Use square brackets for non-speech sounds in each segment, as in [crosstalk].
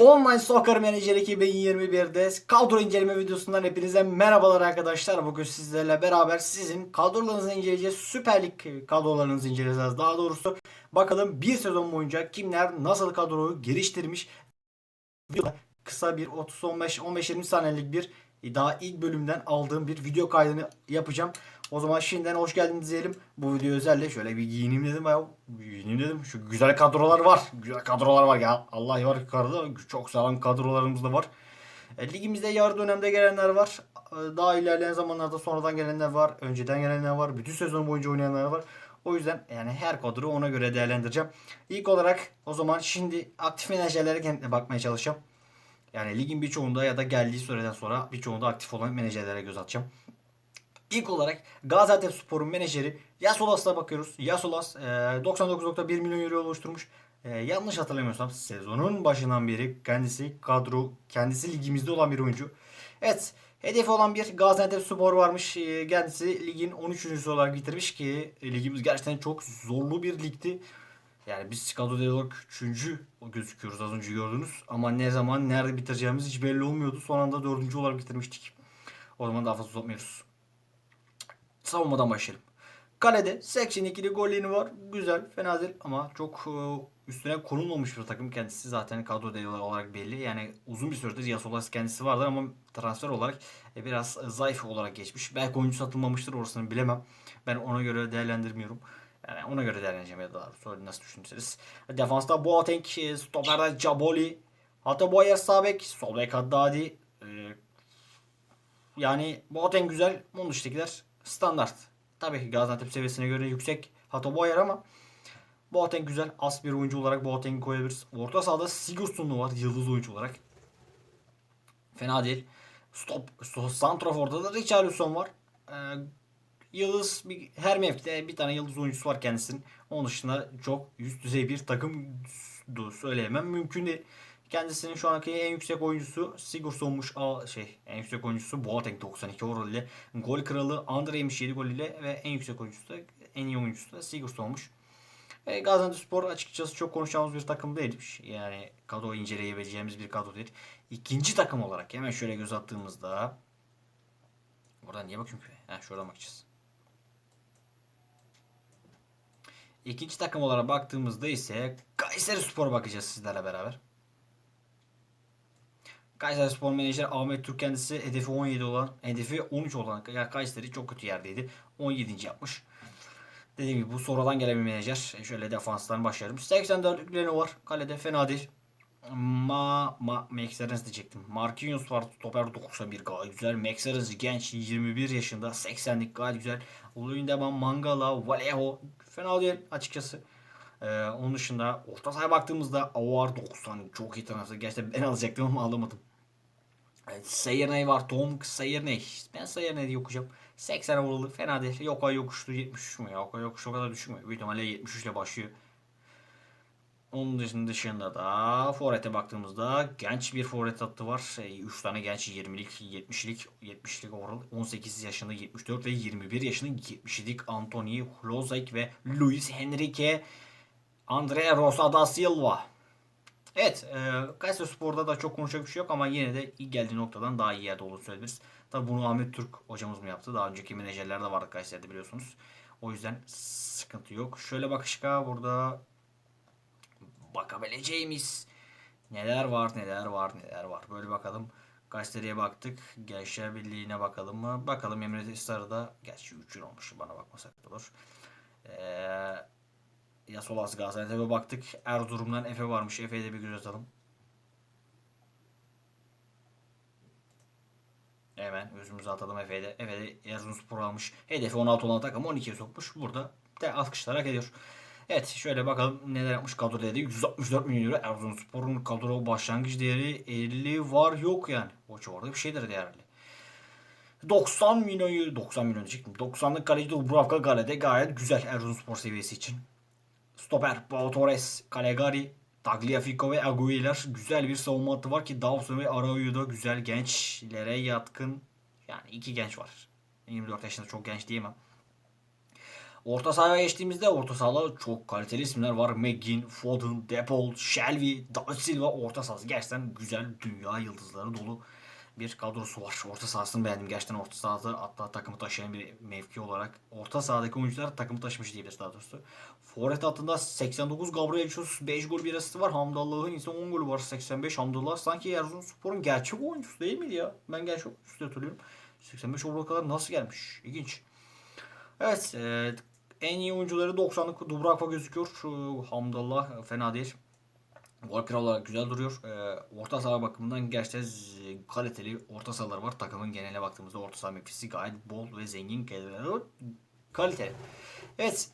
Online Soccer Manager 2021'de kadro inceleme videosundan hepinize merhabalar arkadaşlar. Bugün sizlerle beraber sizin kadrolarınızı inceleyeceğiz. Süper Lig kadrolarınızı inceleyeceğiz daha doğrusu. Bakalım bir sezon boyunca kimler nasıl kadroyu geliştirmiş. Kısa bir 30-15-15-20 saniyelik bir daha ilk bölümden aldığım bir video kaydını yapacağım. O zaman şimdiden hoş geldiniz diyelim. Bu video özelle şöyle bir giyineyim dedim ya. Giyineyim dedim. Şu güzel kadrolar var. Güzel kadrolar var ya. Allah var yukarıda. Çok sağlam kadrolarımız da var. E, ligimizde yarı dönemde gelenler var. E, Daha ilerleyen zamanlarda sonradan gelenler var. Önceden gelenler var. Bütün sezon boyunca oynayanlar var. O yüzden yani her kadroyu ona göre değerlendireceğim. İlk olarak o zaman şimdi aktif menajerlere kendine bakmaya çalışacağım. Yani ligin birçoğunda ya da geldiği süreden sonra birçoğunda aktif olan menajerlere göz atacağım. İlk olarak Gaziantep Spor'un menajeri Yasolas'a bakıyoruz. Yasolas e, 99.1 milyon euro oluşturmuş. E, yanlış hatırlamıyorsam sezonun başından beri kendisi kadro, kendisi ligimizde olan bir oyuncu. Evet, hedefi olan bir Gaziantep Spor varmış. E, kendisi ligin 13. olarak bitirmiş ki e, ligimiz gerçekten çok zorlu bir ligdi. Yani biz kadro olarak 3. gözüküyoruz az önce gördünüz. Ama ne zaman nerede bitireceğimiz hiç belli olmuyordu. Son anda 4. olarak bitirmiştik. O zaman daha fazla uzatmıyoruz. Savunmadan başlayalım. Kalede 82'li golleri var. Güzel, fena değil ama çok e, üstüne konulmamış bir takım. Kendisi zaten kadro değeri olarak belli. Yani uzun bir süredir Yasolas kendisi vardır ama transfer olarak e, biraz zayıf olarak geçmiş. Belki oyuncu satılmamıştır orasını bilemem. Ben ona göre değerlendirmiyorum. Yani ona göre değerlendireceğim ya da sonra nasıl düşünürseniz. Defansta Boateng, e, stoperde Caboli, hatta Boyer sağ bek, sol bek Haddadi. E, yani Boateng güzel, bunun dışındakiler standart. Tabii ki Gaziantep seviyesine göre yüksek Hato Boyer ama Boateng güzel. As bir oyuncu olarak Boateng'i koyabiliriz. Orta sahada Sigurdsson'u var yıldız oyuncu olarak. Fena değil. Stop, Santrafor'da da Richarlison var. Ee, yıldız bir, her mevkide bir tane yıldız oyuncusu var kendisinin. Onun dışında çok üst düzey bir takım söyleyemem mümkün değil. Kendisinin şu anki en yüksek oyuncusu Sigurdsson'muş. Şey en yüksek oyuncusu Boateng 92 overall ile. Gol kralı Andre 77 gol ile ve en yüksek oyuncusu da en iyi oyuncusu da Sigurdsson'muş. E, Gaziantep Spor açıkçası çok konuşacağımız bir takım değilmiş. Yani kadro inceleyebileceğimiz bir kadro değil. İkinci takım olarak hemen şöyle göz attığımızda Buradan niye bakayım ki? Ha, şuradan bakacağız. İkinci takım olarak baktığımızda ise Kayseri Spor'a bakacağız sizlerle beraber. Kayseri Spor Menajeri Ahmet Türk kendisi hedefi 17 olan, hedefi 13 olan Kayseri çok kötü yerdeydi. 17. yapmış. Dediğim gibi bu sonradan gelen bir menajer. E, Şöyle defanstan başlayalım. 84'lükleri var. Kalede fena değil. Ma, ma, Max Aarons diyecektim. Marquinhos var. Stoper 91 gayet güzel. Max genç 21 yaşında. 80'lik gayet güzel. Luyendama, Mangala, Vallejo fena değil açıkçası. Ee, onun dışında orta sahaya baktığımızda Avar 90 çok iyi transfer. Gerçekten ben alacaktım ama alamadım. Evet, Sayernay var. Tom Sayernay. Ben Sayernay diye okuyacağım. 80 vuruldu. Fena değil. Yoka yokuştu 73 mü? Yoka yokuş o kadar düşmüyor. Büyük ihtimalle 73 ile başlıyor. Onun dışında, da forvete baktığımızda genç bir forvet hattı var. 3 tane genç 20'lik, 70'lik, 70'lik overall, 18 yaşında, 74 ve 21 yaşında 77'lik Anthony Hlozek ve Luis Henrique Andre Rosa da Silva. Evet, e, Kayseri Spor'da da çok konuşacak bir şey yok ama yine de ilk geldiği noktadan daha iyi yerde olduğunu söyleyebiliriz. Tabi bunu Ahmet Türk hocamız mı yaptı? Daha önceki menajerler de vardı Kayseri'de biliyorsunuz. O yüzden sıkıntı yok. Şöyle bakışka burada bakabileceğimiz neler var neler var neler var. Böyle bakalım. Kayseri'ye baktık. Gençler Birliği'ne bakalım mı? Bakalım Emre Sarı'da. Gerçi 3 yıl olmuş. Bana bakmasak da olur. Eee ya Solas Gaziantep'e baktık. Erzurum'dan Efe varmış. Efe'ye de bir göz atalım. Hemen gözümüzü atalım Efe'de. Efe'de Erzurumspor almış. Hedefi 16 olan takım 12'ye sokmuş. Burada de alkışlar hak ediyor. Evet şöyle bakalım neler yapmış kadro değeri. 164 milyon euro. Erzurumspor'un kadro başlangıç değeri 50 var yok yani. O civarda bir şeydir değerli. 90 milyon euro. 90 milyon diyecektim. 90'lık kaleci Dubravka Gale'de gayet güzel Erzurumspor seviyesi için. Stoper Pau Torres, Calegari, Tagliafico ve Aguilar güzel bir savunma hattı var ki Dawson ve Araujo da güzel gençlere yatkın yani iki genç var. 24 yaşında çok genç diyemem. Orta sahaya geçtiğimizde orta sahada çok kaliteli isimler var. McGinn, Foden, Depol, Shelby, David Silva orta sahası gerçekten güzel dünya yıldızları dolu bir kadrosu var. Orta sahasını beğendim. Gerçekten orta sahada hatta takımı taşıyan bir mevki olarak orta sahadaki oyuncular takımı taşımış diyebiliriz daha doğrusu. Forvet hattında 89 Gabriel Jesus 5 gol bir asisti var. Hamdallah'ın ise 10 golü var 85. Hamdallah sanki Erzurumspor'un gerçek oyuncusu değil miydi ya? Ben gerçek oyuncusu hatırlıyorum. 85 overall kadar nasıl gelmiş? İlginç. Evet. E, en iyi oyuncuları 90'lık Dubravka gözüküyor. Şu Hamdallah fena değil. Gol kralı olarak güzel duruyor. Ee, orta saha bakımından gerçekten kaliteli orta sahalar var. Takımın geneline baktığımızda orta saha mevkisi gayet bol ve zengin kaliteli. Evet.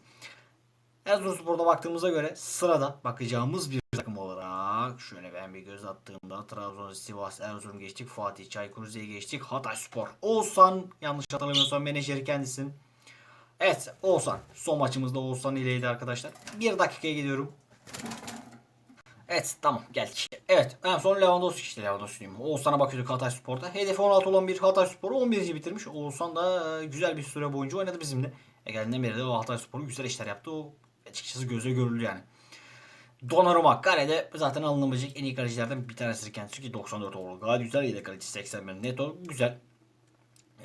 Erzurumspor'da baktığımıza göre sırada bakacağımız bir takım olarak şöyle ben bir göz attığımda Trabzon, Sivas, Erzurum geçtik. Fatih, Çaykur Rize'ye geçtik. Hatay Spor. Oğuzhan yanlış hatırlamıyorsam menajeri kendisin. Evet Oğuzhan. Son maçımızda Oğuzhan ileydi arkadaşlar. Bir dakikaya gidiyorum. Evet tamam geldik. Evet en son Lewandowski işte Lewandowski diyeyim. Oğuzhan'a bakıyorduk Hatay Spor'da. Hedefi 16 olan bir Hatay Spor'u 11. bitirmiş. Oğuzhan da e, güzel bir süre boyunca oynadı bizimle. E geldiğinden beri de o Hatay Spor'u güzel işler yaptı. O açıkçası göze görüldü yani. Donnarumma kalede zaten alınabilecek en iyi kalecilerden bir tanesi kendisi ki 94 overall. Gayet güzel yedek kaleci 81 neto güzel.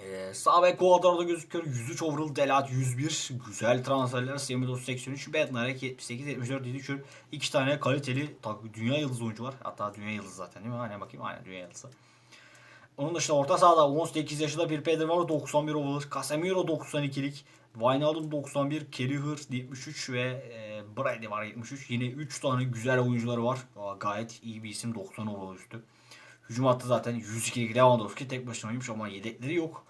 Ee, sağ bek Guadara'da gözüküyor. 103 overall, Delat 101. Güzel transferler. Semih 83, Bednarek 78, 74 düşür. İki tane kaliteli dünya yıldızı oyuncu var. Hatta dünya yıldızı zaten değil mi? Aynen bakayım. Aynen dünya yıldızı. Onun dışında orta sahada 18 yaşında bir Pedro var 91 overall. Casemiro 92'lik. Wijnaldum 91, Kelleher 73 ve e, Brady var 73. Yine 3 tane güzel oyuncuları var. Aa, gayet iyi bir isim 90 overall üstü. Hücum hattı zaten 102'lik Lewandowski tek başına oynamış ama yedekleri yok.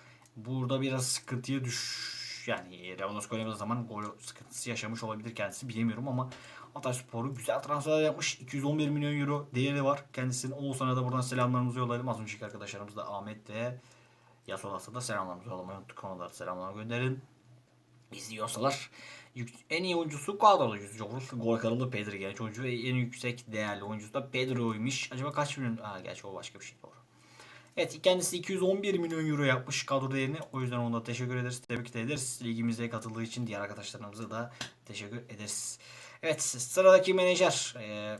Burada biraz sıkıntıya düş yani Lewandowski oynadığı zaman gol sıkıntısı yaşamış olabilir kendisi bilemiyorum ama Hatayspor'u güzel transferler yapmış. 211 milyon euro değeri var. Kendisinin Oğuzhan'a da buradan selamlarımızı yollayalım. Az önceki arkadaşlarımız da Ahmet ve Yasolas'a da selamlarımızı yollamayı unuttuk. Ona selamlar gönderin. İzliyorsalar. En iyi oyuncusu 100 overall. Gol kralı Pedro genç oyuncu ve en yüksek değerli oyuncusu da Pedro'ymuş. Acaba kaç milyon? Aa, gerçi o başka bir şey doğru. Evet kendisi 211 milyon euro yapmış kadro değerini. O yüzden ona teşekkür ederiz. Tebrik de ederiz. Ligimize katıldığı için diğer arkadaşlarımıza da teşekkür ederiz. Evet sıradaki menajer. Ee,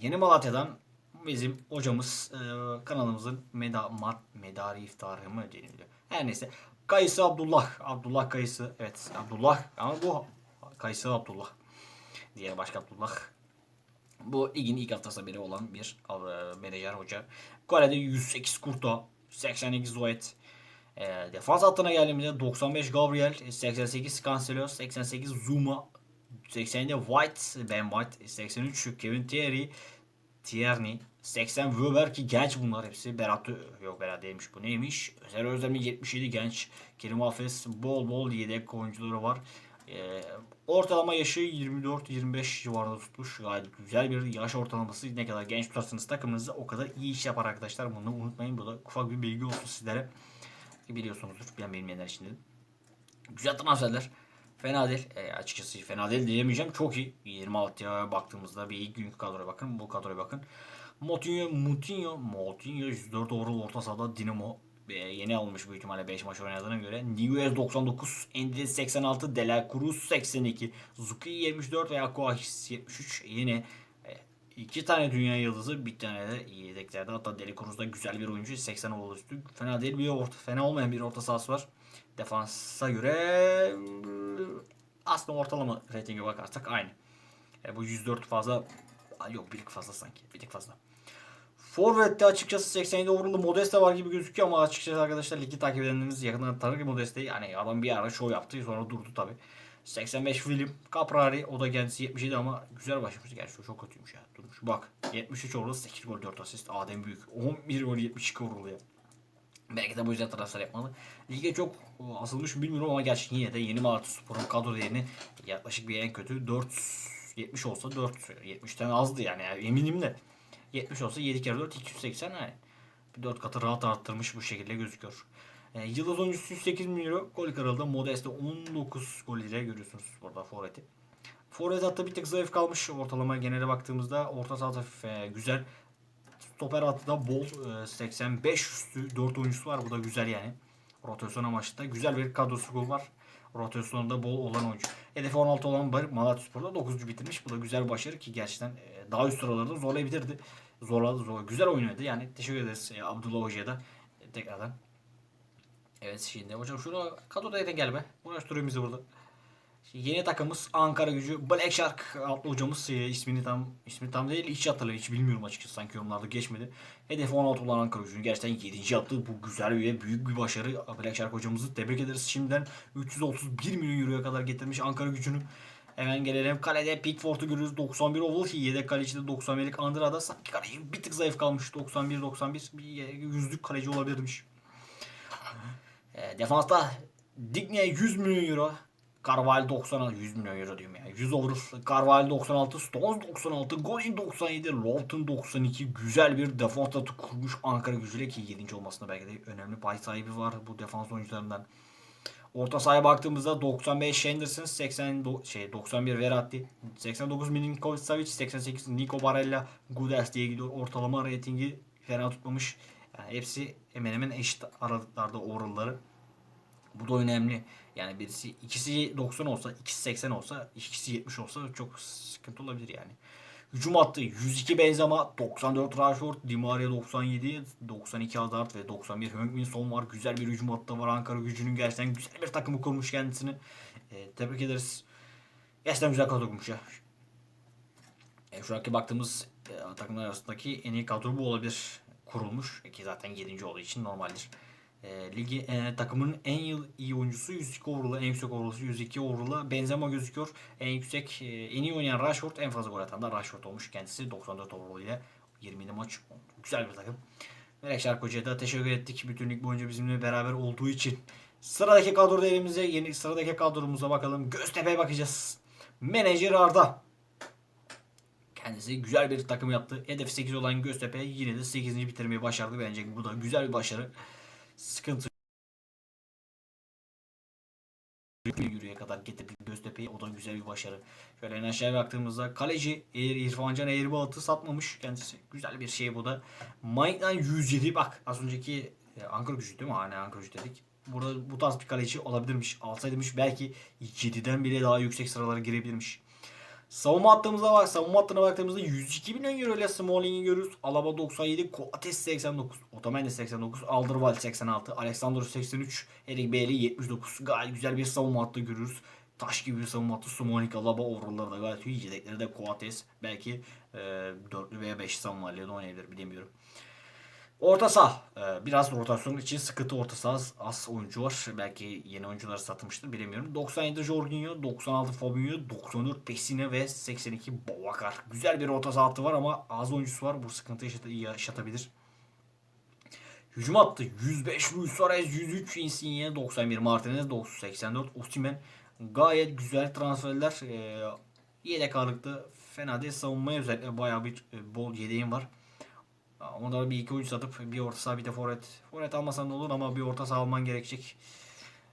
Yeni Malatya'dan bizim hocamız e, kanalımızın meda, mat, medarı iftarı mı deniliyor. Her neyse. Kayısı Abdullah. Abdullah Kayısı. Evet Abdullah ama bu Kayısı Abdullah. Diğer başka Abdullah. Bu ligin ilk haftası beri olan bir e, menajer hoca. Kore'de 108 Kurto, 82 Zoet. E, defans hattına geldiğimizde 95 Gabriel, 88 Cancelo, 88 Zuma, 87 White, Ben White, 83 Kevin Thierry, Tierney, 80 Weber ki genç bunlar hepsi. Berat yok Berat değilmiş bu neymiş? Özer Özdemir 77 genç. Kerim Hafez bol bol yedek oyuncuları var. Ee, ortalama yaşı 24-25 civarında tutmuş. Gayet güzel bir yaş ortalaması. Ne kadar genç tutarsanız takımınızda o kadar iyi iş yapar arkadaşlar. Bunu unutmayın. Bu da ufak bir bilgi olsun sizlere. Biliyorsunuzdur. Ben bilmeyenler için dedim. Güzel transferler. Fena değil. E, açıkçası fena değil diyemeyeceğim. Çok iyi. 26'ya baktığımızda bir ilk günkü kadroya bakın. Bu kadroya bakın. Moutinho, Moutinho, Moutinho 104 overall orta sahada Dinamo. Yeni alınmış büyük ihtimalle 5 maç oynadığına göre. Niguez 99, Endres 86, De La Cruz 82, Zuki 74 ve Aquas 73. Yine e, iki tane dünya yıldızı, bir tane de yedeklerde. Hatta Deli Cruz'da güzel bir oyuncu. 80 overall üstü. Fena değil bir orta, fena olmayan bir orta sahası var. Defansa göre aslında ortalama reytinge bakarsak aynı. E, bu 104 fazla yok bir fazla sanki. Bir fazla. Forvet'te açıkçası 87 overall'da Modeste var gibi gözüküyor ama açıkçası arkadaşlar ligi takip edenleriniz yakından tanır ki Modeste'yi. Yani adam bir ara show yaptı sonra durdu tabi. 85 William. Caprari o da kendisi 77 ama güzel başlamış. Gerçi o çok kötüymüş ya. Durmuş. Bak 73 overall 8 gol 4 asist. Adem Büyük. 11 gol 72 overall. Belki de bu yüzden transfer yapmalı. Lige çok asılmış mı bilmiyorum ama gerçi yine de yeni Malatya Spor'un kadro değerini yaklaşık bir en kötü 4 70 olsa 4 70'ten azdı yani, yani eminim de 70 olsa 7 kere 4 280 yani. Bir 4 katı rahat arttırmış bu şekilde gözüküyor. E, yıldız oyuncusu 108 milyon euro. Gol kralında Modeste 19 gol ile görüyorsunuz burada forveti. Forvet hatta bir tık zayıf kalmış ortalama genele baktığımızda. Orta saha e, güzel. Stoper hattı da bol. E, 85 üstü 4 oyuncusu var. Bu da güzel yani. Rotasyon amaçlı da güzel bir kadrosu var. Rotasyonunda bol olan oyuncu. Hedefi 16 olan Malatya Spor'da 9. bitirmiş. Bu da güzel bir başarı ki gerçekten e, daha üst sıralarda zorlayabilirdi. Zorladı, zor. Güzel oynadı. Yani teşekkür ederiz e, Abdullah Hoca'ya da e, tekrardan. Evet şimdi hocam şunu kadroda yeter gel be. Uğraştırıyor bizi burada. Şimdi yeni takımımız Ankara Gücü Black Shark adlı hocamız e, ismini tam ismini tam değil hiç hatırlamıyorum hiç bilmiyorum açıkçası sanki yorumlarda geçmedi. Hedefi 16 olan Ankara Gücü'nü gerçekten 7. yaptı. Bu güzel ve büyük bir başarı. Black Shark hocamızı tebrik ederiz. Şimdiden 331 milyon euroya kadar getirmiş Ankara Gücü'nü. Hemen gelelim. Kalede Pickford'u görüyoruz. 91 oval. Yedek kaleci de 91'lik Andrada. Sanki kaleci bir tık zayıf kalmış. 91-91 bir yüzlük kaleci olabilirmiş. E, defansta Digne 100 milyon euro. Carvalho 96 100 milyon euro diyorum ya. 100 overall. Carvalho 96, Stones 96, Golin 97, Lofton 92. Güzel bir defans kurmuş Ankara gücüyle ki 7. olmasına belki de önemli pay sahibi var bu defans oyuncularından. Orta sahaya baktığımızda 95 Henderson, 80 do- şey 91 Verratti, 89 Milinkovic Savic, 88 Nico Barella, Gudels diye gidiyor. Ortalama reytingi fena tutmamış. Yani hepsi hemen hemen eşit aralıklarda overall'ları. Bu da önemli. Yani birisi ikisi 90 olsa, ikisi 80 olsa, ikisi 70 olsa çok sıkıntı olabilir yani. Hücum attı 102 Benzema, 94 Rashford, Di Maria 97, 92 Hazard ve 91 Heung-min Son var. Güzel bir hücum hattı var Ankara gücünün gerçekten güzel bir takımı kurmuş kendisini. Ee, tebrik ederiz. Gerçekten güzel kadro kurmuş ya. E, şu anki baktığımız e, takımlar arasındaki en iyi kadro bu olabilir kurulmuş. Ki zaten 7. olduğu için normaldir. E, ligi e, takımın en yıl iyi oyuncusu 102 overall'ı, en yüksek overall'ı 102 overall'ı Benzema gözüküyor. En yüksek, e, en iyi oynayan Rashford, en fazla gol atan da Rashford olmuş. Kendisi 94 overall ile 20 maç. Güzel bir takım. Melek Şark Hoca'ya da teşekkür ettik. Bütün lig boyunca bizimle beraber olduğu için. Sıradaki kadroda elimize, yeni sıradaki kadromuza bakalım. Göztepe'ye bakacağız. Menajer Arda. Kendisi güzel bir takım yaptı. Hedef 8 olan Göztepe yine de 8. bitirmeyi başardı. Bence bu da güzel bir başarı. Sıkıntı yürüye kadar getirdi Göztepe'yi. O da güzel bir başarı. Şöyle en aşağıya baktığımızda kaleci Eğer İrfancan Eğribaat'ı satmamış kendisi. Güzel bir şey bu da. Maik'ten 107 bak az önceki e, Ankara gücü değil mi? Hani Ankara gücü dedik. Burada bu tarz bir kaleci olabilirmiş. Alsaydımış belki 7'den bile daha yüksek sıralara girebilirmiş. Savunma hattımıza bak. Savunma hattına baktığımızda 102 milyon euro ile Smalling'i görüyoruz. Alaba 97, Coates 89, Otamendi 89, Alderweireld 86, Alexander 83, Eric Bailey 79. Gayet güzel bir savunma hattı görüyoruz. Taş gibi bir savunma hattı. Smalling, Alaba overall'ları da gayet iyi. Yedekleri de Coates. Belki e, 4'lü veya 5 savunmayla da oynayabilir bilemiyorum. Orta saha. Ee, biraz rotasyon için sıkıntı orta saha az oyuncu var. Belki yeni oyuncuları satmıştır bilemiyorum. 97 Jorginho, 96 Fabinho, 94 Pessine ve 82 Bovakar. Güzel bir orta saha var ama az oyuncusu var. Bu sıkıntı yaşat- yaşatabilir. Hücum attı. 105 Luis Suarez, 103 Insigne, 91 Martinez, 84 Osimhen. Gayet güzel transferler. Ee, yedek ağırlıkta fena değil. Savunmaya özellikle bayağı bir e, bol yedeğim var. Onlara bir iki oyuncu satıp bir orta saha bir de forvet. Forvet almasan da olur ama bir orta saha alman gerekecek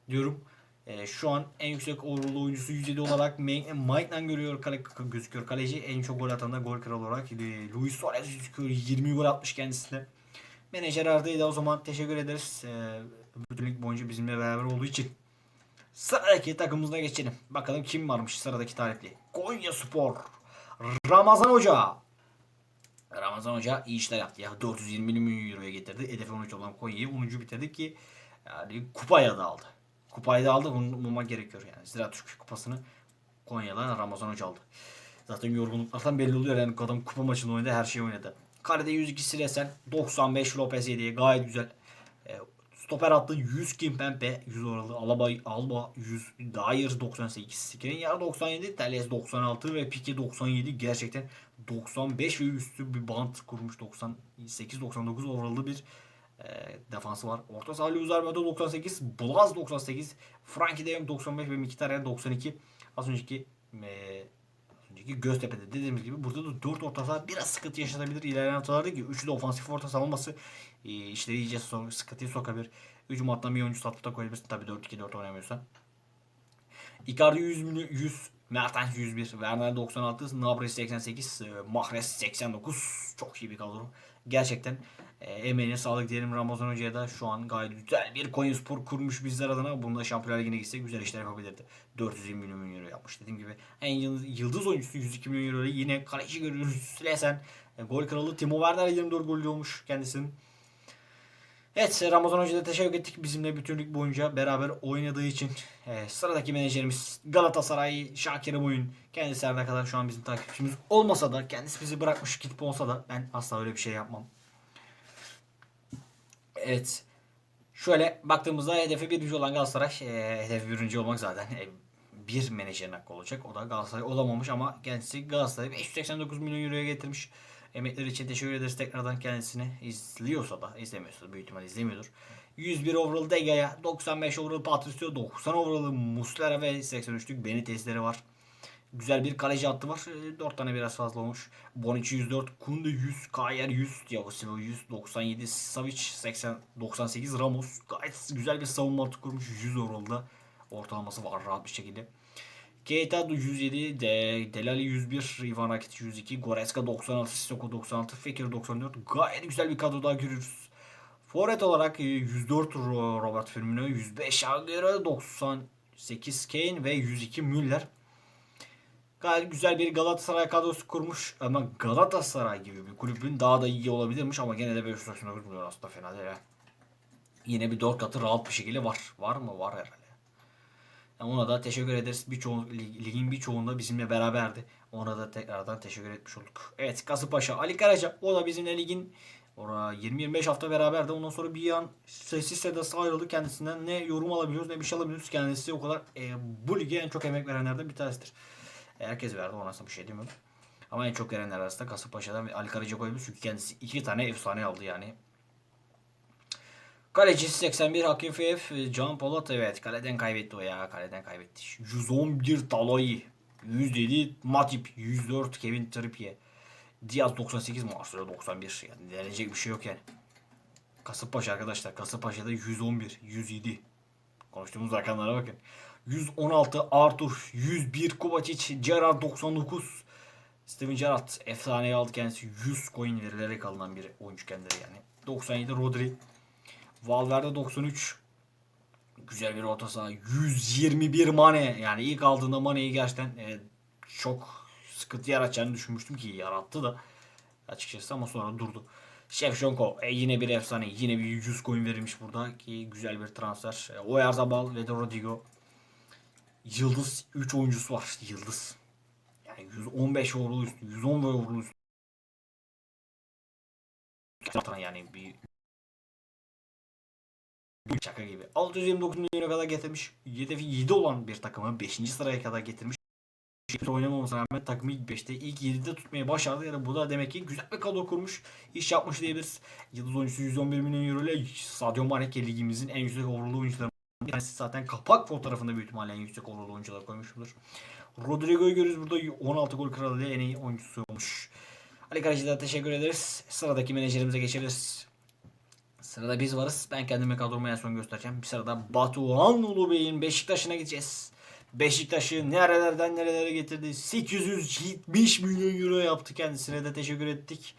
diyorum. Ee, şu an en yüksek overall oyuncusu 107 olarak Mike'den görüyor kale, gözüküyor. Kaleci en çok gol atan da gol kralı olarak e, Luis Suarez gözüküyor. 20 gol atmış kendisi de. Menajer Arda'ya da o zaman teşekkür ederiz. Ee, bütün lig boyunca bizimle beraber olduğu için. Sıradaki takımımıza geçelim. Bakalım kim varmış sıradaki talipli. Konya Spor. Ramazan Hoca. Ramazan Hoca iyi işler yaptı ya. 420 milyon euroya getirdi. Hedefi 13 olan Konya'yı 10. bitirdik ki yani kupaya da aldı. Kupayı da aldı. Bunu bulmak gerekiyor yani. Zira Türk kupasını Konya'dan Ramazan Hoca aldı. Zaten yorgunluklardan belli oluyor. Yani adam kupa maçını oynadı. Her şeyi oynadı. Kalede 102 Silesen. 95 Lopez yediye gayet güzel. Stoper attı 100 Kimpembe 100 oralı. Alaba, Alba 100. Dyer 98. Skriniar 97. Teles 96 ve Pique 97. Gerçekten 95 ve üstü bir bant kurmuş 98-99 overall'lı bir e, defansı var. Orta saha Luzarbe'de 98, Blaz 98, Frankie de Jong 95 ve Mkhitaryan 92. Az önceki e, önceki Göztepe'de dediğimiz gibi burada da 4 orta saha biraz sıkıntı yaşatabilir. İlerleyen haftalarda ki 3'ü de ofansif orta saha olması e, işleri iyice so sıkıntıya sokabilir. Hücum hattına bir oyuncu satıp da koyabilirsin tabii 4-2-4 oynamıyorsan. Icardi 100 milyon 100 Mertens 101, Werner 96, Nabri 88, e, Mahrez 89. Çok iyi bir kadro. Gerçekten e, emeğine sağlık diyelim Ramazan Hoca'ya da şu an gayet güzel bir Konyaspor kurmuş bizler adına. Bunda Şampiyonlar Ligi'ne gitse güzel işler yapabilirdi. 420 milyon euro yapmış dediğim gibi. En yıldız, yıldız oyuncusu 102 milyon euro yine kaleci görüyoruz. Slesen. E, gol kralı Timo Werner 24 gol olmuş kendisinin. Evet Ramazan Hoca'ya teşekkür ettik bizimle bütünlük boyunca beraber oynadığı için. Ee, sıradaki menajerimiz Galatasaray Şakir Oyun. Kendisi her ne kadar şu an bizim takipçimiz olmasa da kendisi bizi bırakmış gidip olsa da ben asla öyle bir şey yapmam. Evet. Şöyle baktığımızda hedefi birinci olan Galatasaray e, hedefi birinci olmak zaten e, bir menajerin hakkı olacak. O da Galatasaray olamamış ama kendisi Galatasaray 589 milyon euroya getirmiş. Emekleri için teşekkür ederiz tekrardan kendisine. izliyorsa da izlemiyorsa da büyük ihtimal izlemiyordur. 101 overall Dega'ya, 95 overall Patricio, 90 overall Muslera ve 83'lük Benitez'leri var. Güzel bir kaleci hattı var. 4 tane biraz fazla olmuş. Bonucci 104, Kunde 100, Kayer 100, Thiago Silva 100, 97, Savic 80, 98, Ramos. Gayet güzel bir savunma hattı kurmuş. 100 overall'da ortalaması var rahat bir şekilde. Keita 107, De, Delali 101, Ivan Rakitic 102, Goretzka 96, Sissoko 96, Fekir 94. Gayet güzel bir kadro daha görüyoruz. Forvet olarak 104 Ro- Robert Firmino, 105 Agüero, 98 Kane ve 102 Müller. Gayet güzel bir Galatasaray kadrosu kurmuş ama Galatasaray gibi bir kulübün daha da iyi olabilirmiş ama gene de 589 milyon aslında fena değil. Yine bir 4 katı rahat bir şekilde var. Var mı? Var herhalde. Yani ona da teşekkür ederiz. Birçoğu, lig- ligin birçoğunda bizimle beraberdi. Ona da tekrardan teşekkür etmiş olduk. Evet Kasımpaşa Ali Karaca o da bizimle ligin Ora 20-25 hafta beraberdi. Ondan sonra bir an sessiz sedasız ayrıldı kendisinden. Ne yorum alabiliyoruz ne bir şey alabiliyoruz. Kendisi o kadar e, bu lige en çok emek verenlerden bir tanesidir. E, herkes verdi ona aslında bir şey demiyorum. Ama en çok verenler arasında Kasımpaşa'dan ve Ali Karaca koyabilir. Çünkü kendisi iki tane efsane aldı yani. Kaleci 81 Hakim Fef, Can Polat evet kaleden kaybetti o ya kaleden kaybetti. 111 Talay, 107 Matip, 104 Kevin Trippier. Diaz 98 Marcelo 91 yani denecek bir şey yok yani. Kasımpaşa arkadaşlar Kasımpaşa'da 111, 107. Konuştuğumuz rakamlara bakın. 116 Arthur, 101 Kovacic, Gerrard 99. Steven Gerrard efsaneye aldı kendisi 100 coin verilerek alınan bir oyuncu kendileri yani. 97 Rodri. Valverde 93. Güzel bir orta saha. 121 Mane. Yani ilk aldığında Mane'yi gerçekten e, çok sıkıntı yaratacağını düşünmüştüm ki yarattı da açıkçası ama sonra durdu. Shevchenko e, yine bir efsane. Yine bir 100 coin verilmiş burada ki güzel bir transfer. E, Oyarzabal ve de Rodrigo. Yıldız 3 oyuncusu var. Yıldız. Yani 115 overall üstü. 110 ve overall üstü. Yani bir Şaka gibi. 629 milyona kadar getirmiş. Hedefi 7 olan bir takımı 5. sıraya kadar getirmiş. Hiç oynamamasına rağmen takımı ilk 5'te ilk 7'de tutmayı başardı. Yani bu da demek ki güzel bir kadro kurmuş. iş yapmış diyebiliriz. Yıldız oyuncusu 111 milyon euro ile Sadio Mane ki ligimizin en yüksek overall oyuncularından bir tanesi zaten kapak fotoğrafında büyük ihtimalle en yüksek overall oyuncular koymuşumdur. Rodrigo'yu görüyoruz burada 16 gol kralı en iyi oyuncusu olmuş. Ali Karacı'da teşekkür ederiz. Sıradaki menajerimize geçebiliriz. Sırada biz varız. Ben kendime kadromu en son göstereceğim. Bir sırada Batuhan Ulubey'in Beşiktaş'ına gideceğiz. Beşiktaş'ı nerelerden nerelere getirdi. 870 milyon euro yaptı kendisine de teşekkür ettik.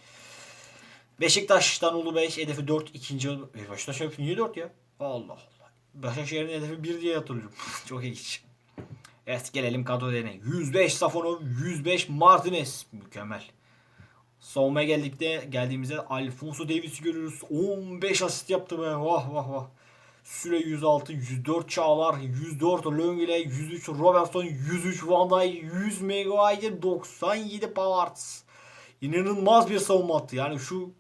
Beşiktaş'tan Ulubey hedefi 4 ikinci. Beşiktaş hedefi niye 4 ya? Allah Allah. Başakşehir'in hedefi 1 diye hatırlıyorum. [laughs] Çok ilginç. Evet gelelim kadro değerine. 105 Safonov, 105 Martinez. Mükemmel. Savunmaya geldik de geldiğimizde Alfonso Davis'i görüyoruz. 15 asist yaptı be. Vah vah vah. Süre 106, 104 Çağlar, 104 Löngle, 103 Robertson, 103 Van Dijk, 100 Maguire, 97 Pavards. İnanılmaz bir savunma attı. Yani şu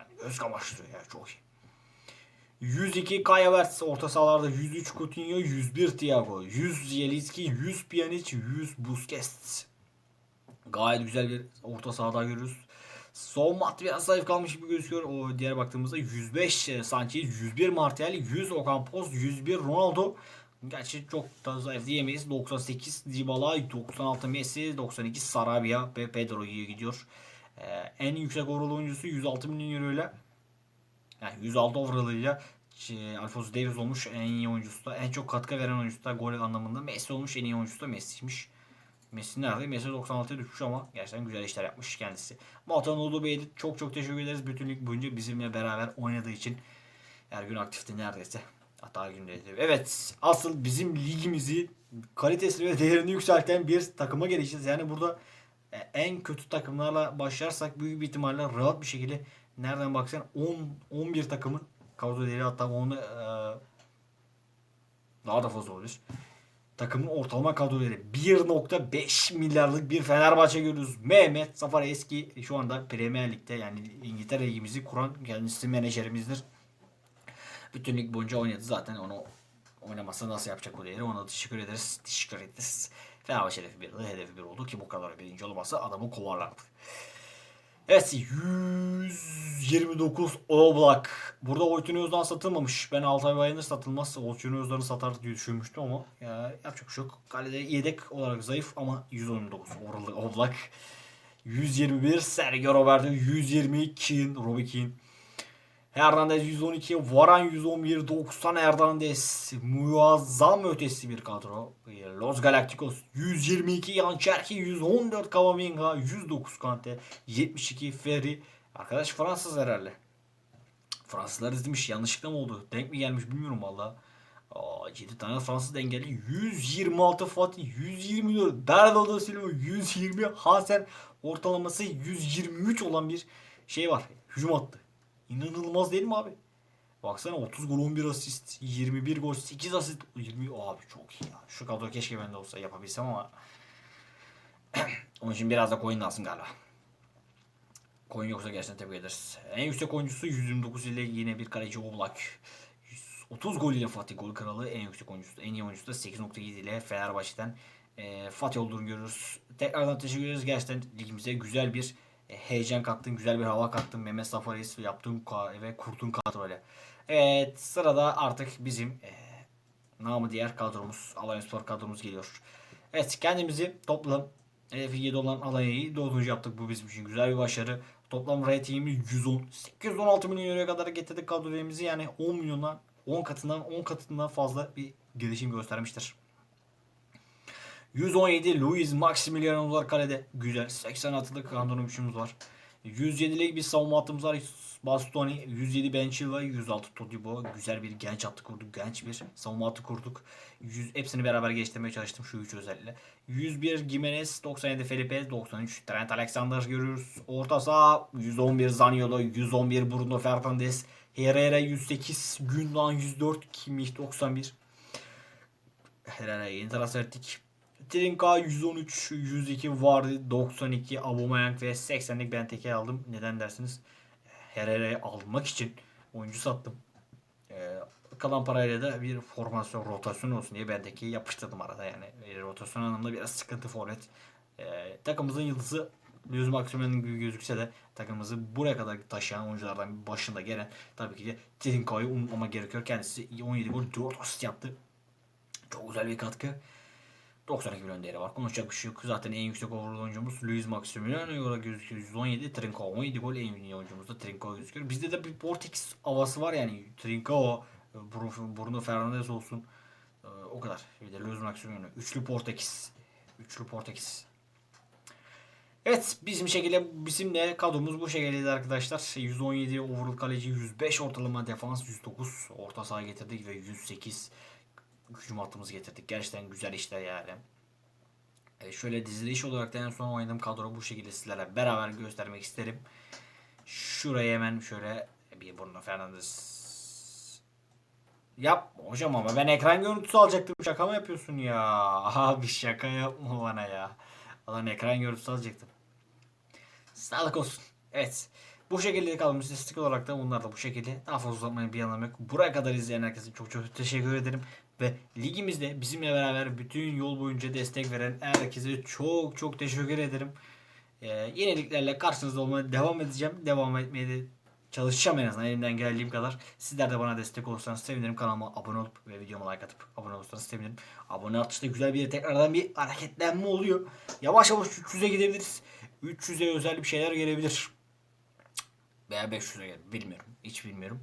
yani göz kamaştırıyor ya çok iyi. 102 Kai Havertz orta sahalarda 103 Coutinho, 101 Thiago, 100 Zielinski, 100 Pjanic, 100 Busquets. Gayet güzel bir orta sahada görüyoruz. Savunma hattı biraz zayıf kalmış gibi gözüküyor. O diğer baktığımızda 105 e, Sanchez, 101 Martial, 100 Ocampos, 101 Ronaldo. Gerçi çok da zayıf diyemeyiz. 98 Dybala, 96 Messi, 92 Sarabia ve Pedro iyi gidiyor. Ee, en yüksek overall oyuncusu 106 milyon euro ile yani 106 overall ile e, Alfonso Davies olmuş en iyi oyuncusu da en çok katkı veren oyuncusu da gol anlamında Messi olmuş en iyi oyuncusu da Messi'ymiş. Messi nerede? Messi 96'ya düşmüş ama gerçekten güzel işler yapmış kendisi. Motan Ulu Bey'e çok çok teşekkür ederiz. Bütün lig boyunca bizimle beraber oynadığı için. Her gün aktifti neredeyse. Hatta her gün değil. Evet asıl bizim ligimizi kalitesini ve değerini yükselten bir takıma geleceğiz. Yani burada e, en kötü takımlarla başlarsak büyük bir ihtimalle rahat bir şekilde nereden baksan 10 11 takımın kadro değeri hatta onu e, daha da fazla olur. Takımın ortalama kadro değeri 1.5 milyarlık bir Fenerbahçe görüyoruz. Mehmet Safar eski şu anda Premier Lig'de yani İngiltere ligimizi kuran kendisi menajerimizdir. Bütün lig boyunca oynadı zaten onu oynamasa nasıl yapacak o değeri ona teşekkür ederiz. Teşekkür ederiz. Fenerbahçe hedefi bir, hedefi bir oldu ki bu kadar birinci olmasa adamı kovarlardı. Evet 129 Oblak. Burada Oytunoz'dan satılmamış. Ben Altay Bayındır satılmaz. Oytunoz'ları satar diye düşünmüştüm ama ya, yapacak bir şey yok. Kalede yedek olarak zayıf ama 119 Orlı Oblak. 121 Sergio Roberto 120 Keane Robbie Keane Hernandez 112, Varan 111, 90 Hernandez. Muazzam ötesi bir kadro. Los Galacticos 122, Yançerki 114, Kamavinga 109 Kante, 72 Ferri. Arkadaş Fransız herhalde. Fransızlar izlemiş. Yanlışlıkla mı oldu? Denk mi gelmiş bilmiyorum valla. Aa, 7 tane Fransız dengeli. 126 Fatih, 124 Bernardo Silva, 120 Hasen ortalaması 123 olan bir şey var. Hücum attı. İnanılmaz değil mi abi? Baksana 30 gol 11 asist 21 gol 8 asist 20 abi çok iyi ya. Şu kadro keşke bende olsa yapabilsem ama [clears throat] onun için biraz da coin lazım galiba. Coin yoksa gerçekten tebrik ederiz. En yüksek oyuncusu 129 ile yine bir kaleci Oblak. 30 gol ile Fatih gol kralı en yüksek oyuncusu. En iyi oyuncusu da 8.7 ile Fenerbahçe'den e, Fatih olduğunu görüyoruz. Tekrardan teşekkür ederiz. Gerçekten ligimize güzel bir heyecan kattın, güzel bir hava kattın. Mehmet Safaris yaptığın ve kurtun kadroyla. Evet sırada artık bizim e, namı diğer kadromuz, Alanya Spor kadromuz geliyor. Evet kendimizi toplam hedefi 7 olan Alanya'yı 4. yaptık. Bu bizim için güzel bir başarı. Toplam ratingimiz 110. 816 milyon euroya kadar getirdik kadrolarımızı. Yani 10 milyondan 10 katından 10 katından fazla bir gelişim göstermiştir. 117 Luis Maximiliano var kalede. Güzel. 86'lık Andon üçümüz var. 107'lik bir savunma hattımız var. Bastoni, 107 Ben Chilwell, 106 Todibo. Güzel bir genç hattı kurduk. Genç bir savunma hattı kurduk. 100, hepsini beraber geliştirmeye çalıştım şu üç özellikle. 101 Gimenez, 97 Felipe, 93 Trent Alexander görüyoruz. Orta saha 111 Zaniolo, 111 Bruno Fernandes, Herrera 108, Gündoğan 104, Kimmich 91. Herrera yeni transfer ettik. Trinka 113, 102 vardı, 92 Aubameyang ve 80'lik Benteke aldım. Neden dersiniz? Herrera'yı almak için oyuncu sattım. Ee, kalan parayla da bir formasyon, rotasyon olsun diye Benteke'yi yapıştırdım arada yani. E, rotasyon anlamında biraz sıkıntı forvet. Ee, takımımızın yıldızı Luis Maximiliano gibi gözükse de takımımızı buraya kadar taşıyan oyunculardan başında gelen tabii ki de Trinka'yı unutmama gerekiyor. Kendisi 17 gol 4 asist yaptı. Çok güzel bir katkı. 92 milyon değeri var. Konuşacak bir şey yok. Zaten en yüksek overall oyuncumuz Luis Maximiliano olarak gözüküyor. 117. Trinko 17 gol en iyi oyuncumuz da Trinko gözüküyor. Bizde de bir Portekiz havası var yani. Trinko, Bruno Fernandes olsun. Ee, o kadar. Bir de Luis Maximiliano. Üçlü Portekiz. Üçlü Portekiz. Evet bizim şekilde bizim de kadromuz bu şekildeydi arkadaşlar. 117 overall kaleci, 105 ortalama defans, 109 orta saha getirdik ve 108 hücum hattımızı getirdik. Gerçekten güzel işler yani. E şöyle diziliş olarak da en son oynadığım kadro bu şekilde sizlerle beraber göstermek isterim. Şuraya hemen şöyle bir Bruno Fernandes Yap hocam ama ben ekran görüntüsü alacaktım. Şaka mı yapıyorsun ya? [laughs] Abi şaka yapma bana ya. Lan ekran görüntüsü alacaktım. Sağlık olsun. Evet. Bu şekilde kalmış istatistik olarak da bunlar da bu şekilde. Daha fazla uzatmanın bir anlamı yok. Buraya kadar izleyen herkese çok çok teşekkür ederim. Ve ligimizde bizimle beraber bütün yol boyunca destek veren herkese çok çok teşekkür ederim. Ee, yeniliklerle karşınızda olmaya devam edeceğim. Devam etmeye de çalışacağım en azından elimden geldiğim kadar. Sizler de bana destek olursanız sevinirim. Kanalıma abone olup ve videoma like atıp abone olursanız sevinirim. Abone artışta güzel bir tekrardan bir hareketlenme oluyor. Yavaş yavaş 300'e gidebiliriz. 300'e özel bir şeyler gelebilir. Veya 500'e gelir. Bilmiyorum. Hiç bilmiyorum.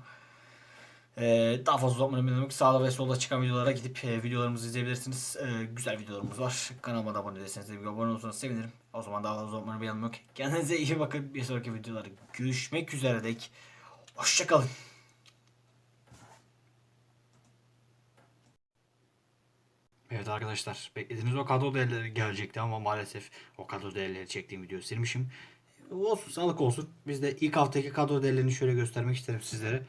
Ee, daha fazla uzatmadan bilmiyorum ki sağda ve solda çıkan videolara gidip e, videolarımızı izleyebilirsiniz. Ee, güzel videolarımız var. Kanalıma da abone değilseniz de abone olursanız sevinirim. O zaman daha fazla uzatmadan bir yok. Kendinize iyi bakın. Bir sonraki videolarda görüşmek üzere dek. Hoşçakalın. Evet arkadaşlar beklediğiniz o kadro değerleri gelecekti ama maalesef o kadro değerleri çektiğim videoyu silmişim. Olsun sağlık olsun. Biz de ilk haftaki kadro değerlerini şöyle göstermek isterim sizlere.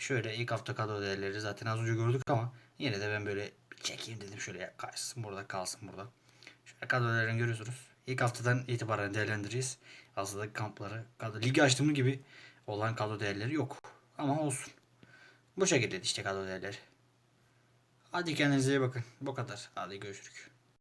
Şöyle ilk hafta kadro değerleri zaten az önce gördük ama yine de ben böyle çekeyim dedim şöyle kalsın burada kalsın burada. Şöyle kadro değerlerini görüyorsunuz. İlk haftadan itibaren değerlendireceğiz. Aslında kampları, kadro, ligi açtığım gibi olan kadro değerleri yok. Ama olsun. Bu şekilde işte kadro değerleri. Hadi kendinize iyi bakın. Bu kadar. Hadi görüşürüz.